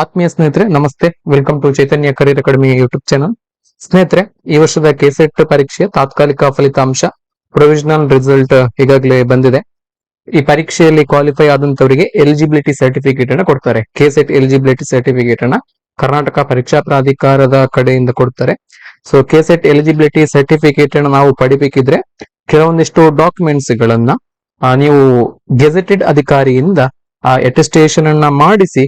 ಆತ್ಮೀಯ ಸ್ನೇಹಿತರೆ, ನಮಸ್ತೆ. Welcome to Chaitanya career academy YouTube channel ಸ್ನೇಹಿತರೆ, ಈ ವರ್ಷದ ಕೆಸೆಟ್ ಪರೀಕ್ಷೆಯ ತಾತ್ಕಾಲಿಕ ಫಲಿತಾಂಶ ಪ್ರೊವಿಷನಲ್ ರಿಸಲ್ಟ್ ಈಗಾಗಲೇ ಬಂದಿದೆ. ಈ ಪರೀಕ್ಷೆಯಲ್ಲಿ ಕ್ವಾಲಿಫೈ ಆದಂತವರಿಗೆ ಎಲಿಜಿಬಿಲಿಟಿ ಸರ್ಟಿಫಿಕೇಟ್ ಅನ್ನ ಕೊಡ್ತಾರೆ. ಕೆಸೆಟ್ ಎಲಿಜಿಬಿಲಿಟಿ ಸರ್ಟಿಫಿಕೇಟ್ ಅನ್ನ ಕರ್ನಾಟಕ ಪರೀಕ್ಷಾ ಪ್ರಾಧಿಕಾರದ ಕಡೆಯಿಂದ ಕೊಡ್ತಾರೆ. ಸೊ ಕೆಸೆಟ್ ಎಲಿಜಿಬಿಲಿಟಿ ಸರ್ಟಿಫಿಕೇಟ್ ಅನ್ನ ನಾವು ಪಡಿಬೇಕಿದ್ರೆ, ಕೆಲವೊಂದಿಷ್ಟು ಡಾಕ್ಯುಮೆಂಟ್ಸ್ ಗಳನ್ನ ನೀವು ಗೆಜೆಟೆಡ್ ಅಧಿಕಾರಿಯಿಂದ, ಆ ಅಟೆಸ್ಟೇಷನ್ ಅನ್ನ ಮಾಡಿಸಿ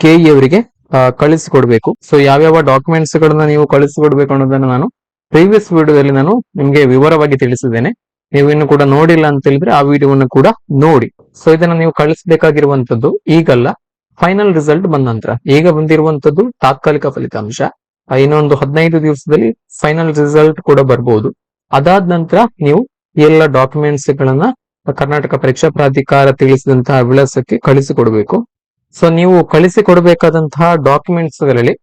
ಕೆಇ ಅವರಿಗೆ ಆ, ಕಳಿಸಿಕೊಡ್ಬೇಕು. ಸೊ ಯಾವ್ಯಾವ ಡಾಕ್ಯುಮೆಂಟ್ಸ್ ಗಳನ್ನ ನೀವು ಕಳಿಸಿಕೊಡ್ಬೇಕು ಅನ್ನೋದನ್ನ ನಾನು ಪ್ರೀವಿಯಸ್ ವಿಡಿಯೋದಲ್ಲಿ ನಾನು ನಿಮ್ಗೆ ವಿವರವಾಗಿ ತಿಳಿಸಿದ್ದೇನೆ. ನೀವು ಇನ್ನು ಕೂಡ ನೋಡಿಲ್ಲ ಅಂತ ಹೇಳಿದ್ರೆ ಆ ವಿಡಿಯೋವನ್ನು ಕೂಡ ನೋಡಿ. ಸೊ ಇದನ್ನ ನೀವು ಕಳಿಸಬೇಕಾಗಿರುವಂತದ್ದು ಈಗಲ್ಲ ಫೈನಲ್ ರಿಸಲ್ಟ್ ಬಂದ ನಂತರ. ಈಗ ಬಂದಿರುವಂತದ್ದು ತಾತ್ಕಾಲಿಕ ಫಲಿತಾಂಶ. ಇನ್ನೊಂದು ಹದಿನೈದು ದಿವಸದಲ್ಲಿ ಫೈನಲ್ ರಿಸಲ್ಟ್ ಕೂಡ ಬರ್ಬೋದು. ಅದಾದ ನಂತರ ನೀವು ಎಲ್ಲ ಡಾಕ್ಯುಮೆಂಟ್ಸ್ ಗಳನ್ನ ಕರ್ನಾಟಕ ಪರೀಕ್ಷಾ ಪ್ರಾಧಿಕಾರ ತಿಳಿಸಿದಂತಹ ವಿಳಾಸಕ್ಕೆ ಕಳಿಸಿಕೊಡ್ಬೇಕು. ಸೊ ನೀವು ಕಳಿಸಿಕೊಡಬೇಕಾದಂತಹ ಡಾಕ್ಯುಮೆಂಟ್ಸ್ಗಳಲ್ಲಿ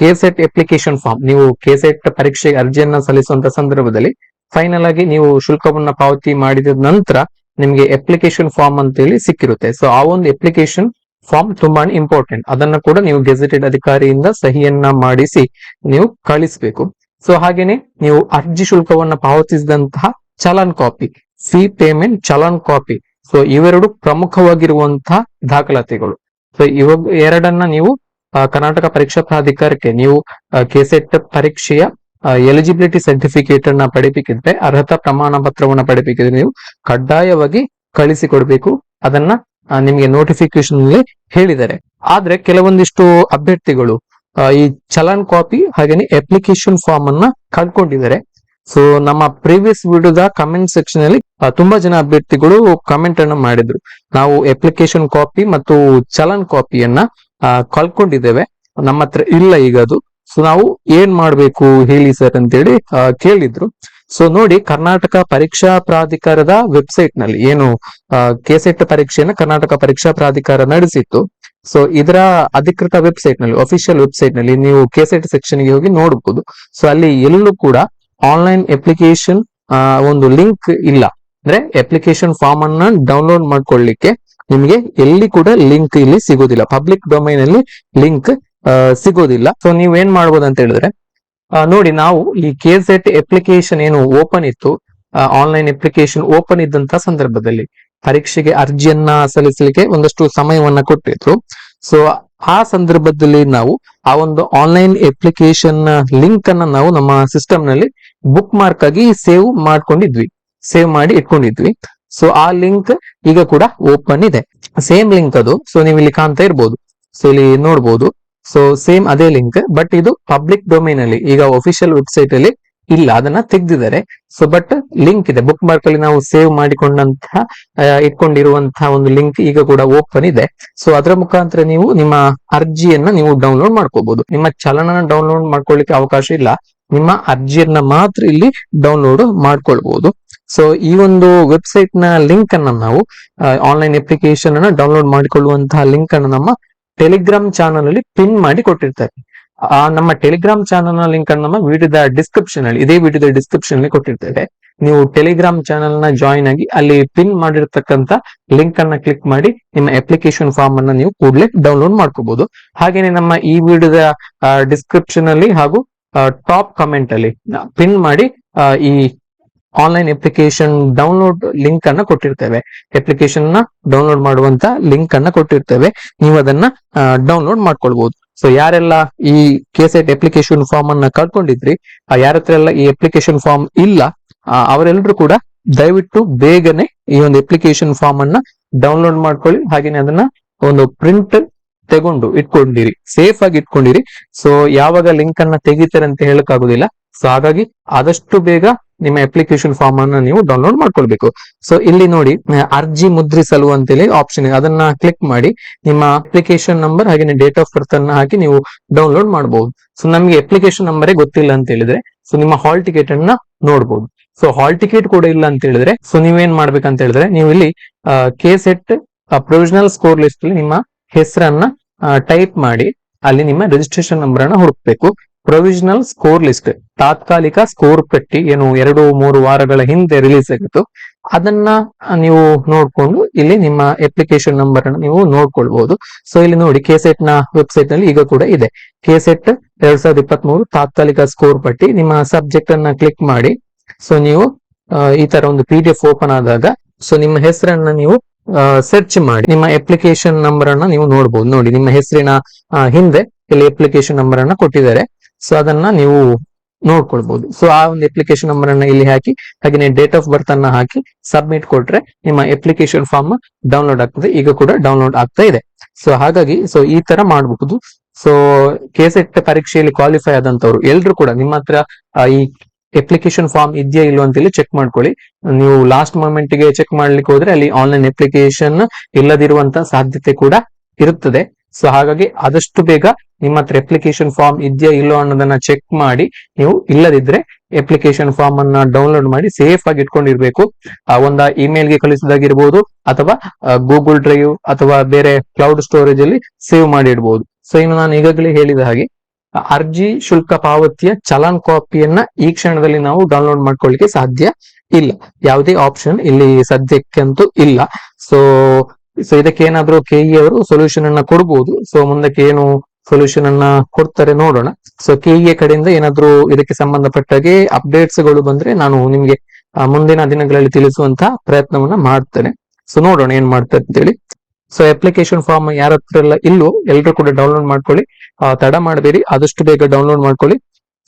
ಕೆಸೆಟ್ ಅಪ್ಲಿಕೇಶನ್ ಫಾರ್ಮ್ ನೀವು ಕೆಸೆಟ್ ಪರೀಕ್ಷೆಗೆ ಅರ್ಜಿಯನ್ನ ಸಲ್ಲಿಸುವಂತ ಸಂದರ್ಭದಲ್ಲಿ ಫೈನಲ್ ಆಗಿ ನೀವು ಶುಲ್ಕವನ್ನ ಪಾವತಿ ಮಾಡಿದ ನಂತರ ನಿಮಗೆ ಅಪ್ಲಿಕೇಶನ್ ಫಾರ್ಮ್ ಅಂತ ಹೇಳಿ ಸಿಕ್ಕಿರುತ್ತೆ. ಸೊ ಆ ಒಂದು ಅಪ್ಲಿಕೇಶನ್ ಫಾರ್ಮ್ ತುಂಬಾನೇ ಇಂಪಾರ್ಟೆಂಟ್ ಅದನ್ನ ಕೂಡ ನೀವು ಗೆಜೆಟೆಡ್ ಅಧಿಕಾರಿಯಿಂದ ಸಹಿಯನ್ನ ಮಾಡಿಸಿ ನೀವು ಕಳಿಸಬೇಕು. ಸೊ ಹಾಗೇನೆ ನೀವು ಅರ್ಜಿ ಶುಲ್ಕವನ್ನ ಪಾವತಿಸಿದಂತಹ challan copy fee payment challan copy so ಇವೆರಡು ಪ್ರಮುಖವಾಗಿರುವಂತಹ ದಾಖಲಾತಿಗಳು. ಸೊ ಇವಾಗ ಎರಡನ್ನ ನೀವು ಕರ್ನಾಟಕ ಪರೀಕ್ಷಾ ಪ್ರಾಧಿಕಾರಕ್ಕೆ ನೀವು ಕೆಸೆಟ್ ಪರೀಕ್ಷೆಯ ಎಲಿಜಿಬಿಲಿಟಿ ಸರ್ಟಿಫಿಕೇಟ್ ಅನ್ನ ಪಡಿಬೇಕಿದ್ರೆ, ಅರ್ಹತಾ ಪ್ರಮಾಣ ಪತ್ರವನ್ನು ಪಡಿಬೇಕಿದ್ರೆ ನೀವು ಕಡ್ಡಾಯವಾಗಿ ಕಳಿಸಿ ಕೊಡಬೇಕು ಅದನ್ನ ನಿಮಗೆ ನೋಟಿಫಿಕೇಶನ್ ಅಲ್ಲಿ ಹೇಳಿದ್ದಾರೆ. ಆದ್ರೆ ಕೆಲವೊಂದಿಷ್ಟು ಅಭ್ಯರ್ಥಿಗಳು ಈ ಚಲನ್ ಕಾಪಿ ಹಾಗೇನೆ ಅಪ್ಲಿಕೇಶನ್ ಫಾರ್ಮ್ ಅನ್ನ ಕಳ್ಕೊಂಡಿದ್ದಾರೆ. ಸೊ ನಮ್ಮ ಪ್ರೀವಿಯಸ್ ವಿಡಿಯೋದ ಕಮೆಂಟ್ ಸೆಕ್ಷನ್ ಅಲ್ಲಿ ತುಂಬಾ ಜನ ಅಭ್ಯರ್ಥಿಗಳು ಕಮೆಂಟ್ ಅನ್ನು ಮಾಡಿದ್ರು. ನಾವು ಅಪ್ಲಿಕೇಶನ್ ಕಾಪಿ ಮತ್ತು ಚಲನ್ ಕಾಪಿಯನ್ನ ಕಳ್ಕೊಂಡಿದ್ದೇವೆ. ನಮ್ಮ ಹತ್ರ ಇಲ್ಲ ಈಗ ಅದು. ಸೊ ನಾವು ಏನ್ ಮಾಡ್ಬೇಕು ಹೇಳಿ ಸರ್ ಅಂತೇಳಿ ಹೇಳಿ ಕೇಳಿದ್ರು. ಸೊ ನೋಡಿ, ಕರ್ನಾಟಕ ಪರೀಕ್ಷಾ ಪ್ರಾಧಿಕಾರದ ವೆಬ್ಸೈಟ್ನಲ್ಲಿ ಏನು ಕೆಸೆಟ್ ಪರೀಕ್ಷೆಯನ್ನ ಕರ್ನಾಟಕ ಪರೀಕ್ಷಾ ಪ್ರಾಧಿಕಾರ ನಡೆಸಿತ್ತು. ಸೊ ಇದರ ಅಧಿಕೃತ ವೆಬ್ಸೈಟ್ನಲ್ಲಿ ಅಫಿಷಿಯಲ್ ವೆಬ್ಸೈಟ್ನಲ್ಲಿ ನೀವು ಕೆಸೆಟ್ ಸೆಕ್ಷನ್ಗೆ ಹೋಗಿ ನೋಡಬಹುದು ಸೊ ಅಲ್ಲಿ ಎಲ್ಲೂ ಕೂಡ ಆನ್ಲೈನ್ ಅಪ್ಲಿಕೇಶನ್ ಒಂದು ಲಿಂಕ್ ಇಲ್ಲ. ಅಂದ್ರೆ ಅಪ್ಲಿಕೇಶನ್ ಫಾರ್ಮ್ ಅನ್ನ ಡೌನ್ಲೋಡ್ ಮಾಡ್ಕೊಳ್ಳಿಕ್ಕೆ ನಿಮಗೆ ಎಲ್ಲಿ ಕೂಡ ಲಿಂಕ್ ಇಲ್ಲಿ ಸಿಗೋದಿಲ್ಲ. ಪಬ್ಲಿಕ್ ಡೊಮೈನ್ ಅಲ್ಲಿ ಲಿಂಕ್ ಸಿಗೋದಿಲ್ಲ. ಸೊ ನೀವ್ ಏನ್ ಮಾಡ್ಬೋದು ಅಂತ ಹೇಳಿದ್ರೆ ನೋಡಿ ನಾವು ಈ ಕೆ ಸೆಟ್ ಅಪ್ಲಿಕೇಶನ್ ಏನು ಓಪನ್ ಇತ್ತು ಆನ್ಲೈನ್ ಅಪ್ಲಿಕೇಶನ್ ಓಪನ್ ಇದ್ದಂತ ಸಂದರ್ಭದಲ್ಲಿ ಪರೀಕ್ಷೆಗೆ ಅರ್ಜಿಯನ್ನ ಸಲ್ಲಿಸಲಿಕ್ಕೆ ಒಂದಷ್ಟು ಸಮಯವನ್ನ ಕೊಟ್ಟಿದ್ರು. ಸೊ ಆ ಸಂದರ್ಭದಲ್ಲಿ ನಾವು ಆ ಒಂದು ಆನ್ಲೈನ್ ಅಪ್ಲಿಕೇಶನ್ ಲಿಂಕ್ ಅನ್ನ ನಾವು ನಮ್ಮ ಸಿಸ್ಟಮ್ನಲ್ಲಿ ಬುಕ್ ಮಾರ್ಕ್ ಆಗಿ ಸೇವ್ ಮಾಡ್ಕೊಂಡಿದ್ವಿ. ಸೇವ್ ಮಾಡಿ ಇಟ್ಕೊಂಡಿದ್ವಿ. ಸೊ ಆ ಲಿಂಕ್ ಈಗ ಕೂಡ ಓಪನ್ ಇದೆ. ಸೇಮ್ ಲಿಂಕ್ ಅದು. ಸೊ ನೀವು ಇಲ್ಲಿ ಕಾಣ್ತಾ ಇರ್ಬೋದು. ಸೊ ಇಲ್ಲಿ ನೋಡ್ಬೋದು. ಸೊ ಸೇಮ್ ಅದೇ ಲಿಂಕ್ ಬಟ್ ಇದು ಪಬ್ಲಿಕ್ ಡೊಮೈನ್ ಅಲ್ಲಿ, ಈಗ ಅಫಿಷಿಯಲ್ ವೆಬ್ಸೈಟ್ ಅಲ್ಲಿ ಇಲ್ಲ. ಅದನ್ನ ತೆಗ್ದಿದ್ದಾರೆ. ಸೊ ಬಟ್ ಲಿಂಕ್ ಇದೆ. ಬುಕ್ ಮಾರ್ಕ್ ಅಲ್ಲಿ ನಾವು ಸೇವ್ ಮಾಡಿಕೊಂಡಂತಹ ಇಟ್ಕೊಂಡಿರುವಂತಹ ಒಂದು ಲಿಂಕ್ ಈಗ ಕೂಡ ಓಪನ್ ಇದೆ. ಸೊ ಅದರ ಮುಖಾಂತರ ನೀವು ನಿಮ್ಮ ಅರ್ಜಿಯನ್ನ ನೀವು ಡೌನ್ಲೋಡ್ ಮಾಡ್ಕೋಬಹುದು ನಿಮ್ಮ ಚಲನನ ಡೌನ್ಲೋಡ್ ಮಾಡ್ಕೊಳ್ಳಿಕ್ಕೆ ಅವಕಾಶ ಇಲ್ಲ. ನಿಮ್ಮ ಅರ್ಜಿಯನ್ನ ಮಾತ್ರ ಇಲ್ಲಿ ಡೌನ್ಲೋಡ್ ಮಾಡ್ಕೊಳ್ಬಹುದು ಸೊ ಈ ಒಂದು ವೆಬ್ಸೈಟ್ನ ಲಿಂಕ್ ಅನ್ನ ನಾವು ಆನ್ಲೈನ್ ಅಪ್ಲಿಕೇಶನ್ ಅನ್ನ ಡೌನ್ಲೋಡ್ ಮಾಡಿಕೊಳ್ಳುವಂತಹ ಲಿಂಕ್ ಅನ್ನು ನಮ್ಮ ಟೆಲಿಗ್ರಾಮ್ ಚಾನಲ್ ಅಲ್ಲಿ ಪಿನ್ ಮಾಡಿ ಕೊಟ್ಟಿರ್ತಾರೆ. ಆ, ನಮ್ಮ ಟೆಲಿಗ್ರಾಮ್ ಚಾನಲ್ನ ಲಿಂಕ್ ಅನ್ನು ನಮ್ಮ ವಿಡಿಯೋದ ಡಿಸ್ಕ್ರಿಪ್ಷನ್ ಅಲ್ಲಿ, ಇದೇ ವಿಡಿಯೋದ ಡಿಸ್ಕ್ರಿಪ್ಷನ್ ಅಲ್ಲಿ ಕೊಟ್ಟಿರ್ತೇವೆ ನೀವು ಟೆಲಿಗ್ರಾಮ್ ಚಾನಲ್ನ ಜಾಯಿನ್ ಆಗಿ ಅಲ್ಲಿ ಪಿನ್ ಮಾಡಿರ್ತಕ್ಕಂತ ಲಿಂಕ್ ಅನ್ನ ಕ್ಲಿಕ್ ಮಾಡಿ, ನಿಮ್ಮ ಅಪ್ಲಿಕೇಶನ್ ಫಾರ್ಮ್ ಅನ್ನ ನೀವು ಕೂಡಲೇ ಡೌನ್ಲೋಡ್ ಮಾಡ್ಕೋಬಹುದು ಹಾಗೇನೆ ನಮ್ಮ ಈ ವಿಡಿಯೋದ ಡಿಸ್ಕ್ರಿಪ್ಷನ್ ಅಲ್ಲಿ ಹಾಗೂ ಟಾಪ್ ಕಮೆಂಟ್ ಅಲ್ಲಿ ಪಿನ್ ಮಾಡಿ ಈ ಆನ್ಲೈನ್ ಅಪ್ಲಿಕೇಶನ್ ಡೌನ್ಲೋಡ್ ಲಿಂಕ್ ಅನ್ನ ಕೊಟ್ಟಿರ್ತೇವೆ. ಅಪ್ಲಿಕೇಶನ್ನ ಡೌನ್ಲೋಡ್ ಮಾಡುವಂತ ಲಿಂಕ್ ಅನ್ನ ಕೊಟ್ಟಿರ್ತೇವೆ. ನೀವು ಅದನ್ನ ಡೌನ್ಲೋಡ್ ಮಾಡ್ಕೊಳ್ಬಹುದು ಸೊ ಯಾರೆಲ್ಲ ಈ ಕೆಸೆಟ್ ಅಪ್ಲಿಕೇಶನ್ ಫಾರ್ಮ್ ಅನ್ನ ಕಳ್ಕೊಂಡಿದ್ರಿ ಆ ಯಾರ ಹತ್ರ ಎಲ್ಲ ಈ ಅಪ್ಲಿಕೇಶನ್ ಫಾರ್ಮ್ ಇಲ್ಲ ಅವರೆಲ್ಲರೂ ಕೂಡ ದಯವಿಟ್ಟು ಬೇಗನೆ ಈ ಒಂದು ಅಪ್ಲಿಕೇಶನ್ ಫಾರ್ಮ್ ಅನ್ನ ಡೌನ್ಲೋಡ್ ಮಾಡ್ಕೊಳ್ಳಿ. ಹಾಗೇನೆ ಅದನ್ನ ಒಂದು ಪ್ರಿಂಟ್ ತಗೊಂಡು ಇಟ್ಕೊಂಡಿರಿ ಸೇಫ್ ಆಗಿ ಇಟ್ಕೊಂಡಿರಿ. ಸೊ ಯಾವಾಗ ಲಿಂಕ್ ಅನ್ನ ತೆಗಿತಾರೆ ಅಂತ ಹೇಳಕ್ ಆಗುದಿಲ್ಲ. ಸೊ ಹಾಗಾಗಿ ಆದಷ್ಟು ಬೇಗ ನಿಮ್ಮ ಅಪ್ಲಿಕೇಶನ್ ಫಾರ್ಮ್ ಅನ್ನ ನೀವು ಡೌನ್ಲೋಡ್ ಮಾಡ್ಕೊಳ್ಬೇಕು. ಸೊ ಇಲ್ಲಿ ನೋಡಿ ಅರ್ಜಿ ಮುದ್ರಿಸಲು ಅಂತೇಳಿ ಆಪ್ಷನ್ ಇದೆ. ಅದನ್ನ ಕ್ಲಿಕ್ ಮಾಡಿ, ನಿಮ್ಮ ಅಪ್ಲಿಕೇಶನ್ ನಂಬರ್ ಹಾಗೆ ಡೇಟ್ ಆಫ್ ಬರ್ತ್ ಅನ್ನ ಹಾಕಿ ನೀವು ಡೌನ್ಲೋಡ್ ಮಾಡಬಹುದು ಸೊ ನಮಗೆ ಅಪ್ಲಿಕೇಶನ್ ನಂಬರೇ ಗೊತ್ತಿಲ್ಲ ಅಂತ ಹೇಳಿದ್ರೆ ಸೊ ನಿಮ್ಮ ಹಾಲ್ ಟಿಕೆಟ್ ಅನ್ನ ನೋಡಬಹುದು ಸೊ ಹಾಲ್ ಟಿಕೆಟ್ ಕೂಡ ಇಲ್ಲ ಅಂತ ಹೇಳಿದ್ರೆ ಸೊ ನೀವೇನ್ ಮಾಡ್ಬೇಕಂತ ಹೇಳಿದ್ರೆ, ನೀವು ಇಲ್ಲಿ K SET provisional score list ಅಲ್ಲಿ ನಿಮ್ಮ ಹೆಸರನ್ನ ಟೈಪ್ ಮಾಡಿ ಅಲ್ಲಿ ನಿಮ್ಮ ರಿಜಿಸ್ಟ್ರೇಷನ್ ನಂಬರ್ ಅನ್ನ ಹುಡುಕ್ಬೇಕು. ಪ್ರೊವಿಷನಲ್ ಸ್ಕೋರ್ ಲಿಸ್ಟ್ ತಾತ್ಕಾಲಿಕ ಸ್ಕೋರ್ ಪಟ್ಟಿ, ಏನು ಎರಡು, ಮೂರು ವಾರಗಳ ಹಿಂದೆ ರಿಲೀಸ್ ಆಗಿತ್ತು. ಅದನ್ನ ನೀವು ನೋಡ್ಕೊಂಡು ಇಲ್ಲಿ ನಿಮ್ಮ ಅಪ್ಲಿಕೇಶನ್ ನಂಬರ್ ಅನ್ನು ನೀವು ನೋಡ್ಕೊಳ್ಬಹುದು ಸೊ ಇಲ್ಲಿ ನೋಡಿ ಕೆಸೆಟ್ನ ವೆಬ್ಸೈಟ್ನಲ್ಲಿ ಈಗ ಕೂಡ ಇದೆ. ಕೆಸೆಟ್ ಎರಡ್ ಸಾವಿರದ ಇಪ್ಪತ್ತ್ ಮೂರು ತಾತ್ಕಾಲಿಕ ಸ್ಕೋರ್ ಪಟ್ಟಿ. ನಿಮ್ಮ ಸಬ್ಜೆಕ್ಟ್ ಅನ್ನ ಕ್ಲಿಕ್ ಮಾಡಿ. ಸೊ ನೀವು ಈ ತರ ಒಂದು ಪಿ ಡಿ ಎಫ್ ಓಪನ್ ಆದಾಗ ಸೊ ನಿಮ್ಮ ಹೆಸರನ್ನ ನೀವು ಸರ್ಚ್ ಮಾಡಿ. ನಿಮ್ಮ ಅಪ್ಲಿಕೇಶನ್ ನಂಬರ್ ಅನ್ನ ನೀವು ನೋಡಬಹುದು ನೋಡಿ, ನಿಮ್ಮ ಹೆಸರಿನ ಹಿಂದೆ ಇಲ್ಲಿ ಅಪ್ಲಿಕೇಶನ್ ನಂಬರ್ ಅನ್ನ ಕೊಟ್ಟಿದ್ದಾರೆ. ಸೊ ಅದನ್ನ ನೀವು ನೋಡ್ಕೊಳ್ಬಹುದು ಸೊ ಆ ಒಂದು ಅಪ್ಲಿಕೇಶನ್ ನಂಬರ್ ಅನ್ನ ಇಲ್ಲಿ ಹಾಕಿ ಹಾಗೆ ಡೇಟ್ ಆಫ್ ಬರ್ತ್ ಅನ್ನ ಹಾಕಿ ಸಬ್ಮಿಟ್ ಕೊಟ್ರೆ ನಿಮ್ಮ ಅಪ್ಲಿಕೇಶನ್ ಫಾರ್ಮ್ ಡೌನ್ಲೋಡ್ ಆಗ್ತದೆ. ಈಗ ಕೂಡ ಡೌನ್ಲೋಡ್ ಆಗ್ತಾ ಇದೆ. ಸೊ ಹಾಗಾಗಿ ಸೊ ಈ ತರ ಮಾಡಬಹುದು. ಸೊ ಕೆಸೆಟ್ ಪರೀಕ್ಷೆಯಲ್ಲಿ ಕ್ವಾಲಿಫೈ ಆದಂತವ್ರು ಎಲ್ರು ಕೂಡ ನಿಮ್ಮ ಹತ್ರ ಈ ಅಪ್ಲಿಕೇಶನ್ ಫಾರ್ಮ್ ಇದೆಯಾ ಇಲ್ಲೋ ಅಂತ ಹೇಳಿ ಚೆಕ್ ಮಾಡ್ಕೊಳ್ಳಿ. ನೀವು ಲಾಸ್ಟ್ ಮೂಮೆಂಟ್ಗೆ ಚೆಕ್ ಮಾಡ್ಲಿಕ್ಕೆ ಹೋದ್ರೆ ಅಲ್ಲಿ ಆನ್ಲೈನ್ ಅಪ್ಲಿಕೇಶನ್ ಇಲ್ಲದಿರುವಂತ ಸಾಧ್ಯತೆ ಕೂಡ ಇರುತ್ತದೆ. ಸೊ ಹಾಗಾಗಿ ಆದಷ್ಟು ಬೇಗ ನಿಮ್ಮ ಹತ್ರ ಅಪ್ಲಿಕೇಶನ್ ಫಾರ್ಮ್ ಇದೆಯಾ ಇಲ್ಲೋ ಅನ್ನೋದನ್ನ ಚೆಕ್ ಮಾಡಿ. ನೀವು ಇಲ್ಲದಿದ್ರೆ ಅಪ್ಲಿಕೇಶನ್ ಫಾರ್ಮ್ ಅನ್ನ ಡೌನ್ಲೋಡ್ ಮಾಡಿ ಸೇಫ್ ಆಗಿ ಇಟ್ಕೊಂಡಿರ್ಬೇಕು. ಆ, ಒಂದ ಇಮೇಲ್ಗೆ ಕಳಿಸೋದಾಗಿರ್ಬೋದು ಅಥವಾ ಗೂಗಲ್ ಡ್ರೈವ್ ಅಥವಾ ಬೇರೆ ಕ್ಲೌಡ್ ಸ್ಟೋರೇಜ್ ಅಲ್ಲಿ ಸೇವ್ ಮಾಡಿ ಇಡಬಹುದು ಸೊ ಇನ್ನು ನಾನು ಈಗಾಗಲೇ ಹೇಳಿದ ಹಾಗೆ ಅರ್ಜಿ ಶುಲ್ಕ ಪಾವತಿಯ ಚಲನ್ ಕಾಪಿಯನ್ನ ಈ ಕ್ಷಣದಲ್ಲಿ ನಾವು ಡೌನ್ಲೋಡ್ ಮಾಡ್ಕೊಳ್ಳಿಕ್ಕೆ ಸಾಧ್ಯ ಇಲ್ಲ. ಯಾವುದೇ ಆಪ್ಷನ್ ಇಲ್ಲಿ ಸದ್ಯಕ್ಕಂತೂ ಇಲ್ಲ. ಸೊ ಸೊ ಇದಕ್ಕೆ ಕೆ ಇ ಅವರು ಸೊಲ್ಯೂಷನ್ ಅನ್ನ ಕೊಡಬಹುದು ಸೊ ಮುಂದಕ್ಕೆ ಏನು ಸೊಲ್ಯೂಷನ್ ಅನ್ನ ಕೊಡ್ತಾರೆ ನೋಡೋಣ. ಸೊ ಕೆಇಎ ಕಡೆಯಿಂದ ಏನಾದ್ರೂ ಇದಕ್ಕೆ ಸಂಬಂಧಪಟ್ಟಾಗೆ ಅಪ್ಡೇಟ್ಸ್ಗಳು ಬಂದ್ರೆ ನಾನು ನಿಮ್ಗೆ ಮುಂದಿನ ದಿನಗಳಲ್ಲಿ ತಿಳಿಸುವಂತ ಪ್ರಯತ್ನವನ್ನ ಮಾಡ್ತೇನೆ. ಸೊ ನೋಡೋಣ ಏನ್ ಮಾಡ್ತಾರೆ ಅಂತೇಳಿ. ಸೊ ಅಪ್ಲಿಕೇಶನ್ ಫಾರ್ಮ್ ಯಾರ ಹತ್ರ ಎಲ್ಲ ಇಲ್ಲೋ ಎಲ್ಲರೂ ಕೂಡ ಡೌನ್ಲೋಡ್ ಮಾಡ್ಕೊಳ್ಳಿ. ತಡ ಮಾಡಬೇಡಿ, ಆದಷ್ಟು ಬೇಗ ಡೌನ್ಲೋಡ್ ಮಾಡ್ಕೊಳ್ಳಿ.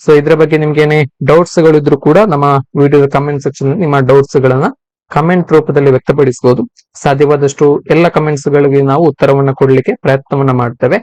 ಸೊ ಇದ್ರ ಬಗ್ಗೆ ನಿಮ್ಗೆ ಏನೇ ಡೌಟ್ಸ್ ಗಳಿದ್ರು ಕೂಡ ನಮ್ಮ ವಿಡಿಯೋದ ಕಮೆಂಟ್ ಸೆಕ್ಷನ್ ನಿಮ್ಮ ಡೌಟ್ಸ್ ಗಳನ್ನ ಕಮೆಂಟ್ ರೂಪದಲ್ಲಿ ವ್ಯಕ್ತಪಡಿಸಬಹುದು ಸಾಧ್ಯವಾದಷ್ಟು ಎಲ್ಲ ಕಮೆಂಟ್ಸ್ ಗಳಿಗೆ ನಾವು ಉತ್ತರವನ್ನ ಕೊಡ್ಲಿಕ್ಕೆ ಪ್ರಯತ್ನವನ್ನ ಮಾಡ್ತೇವೆ.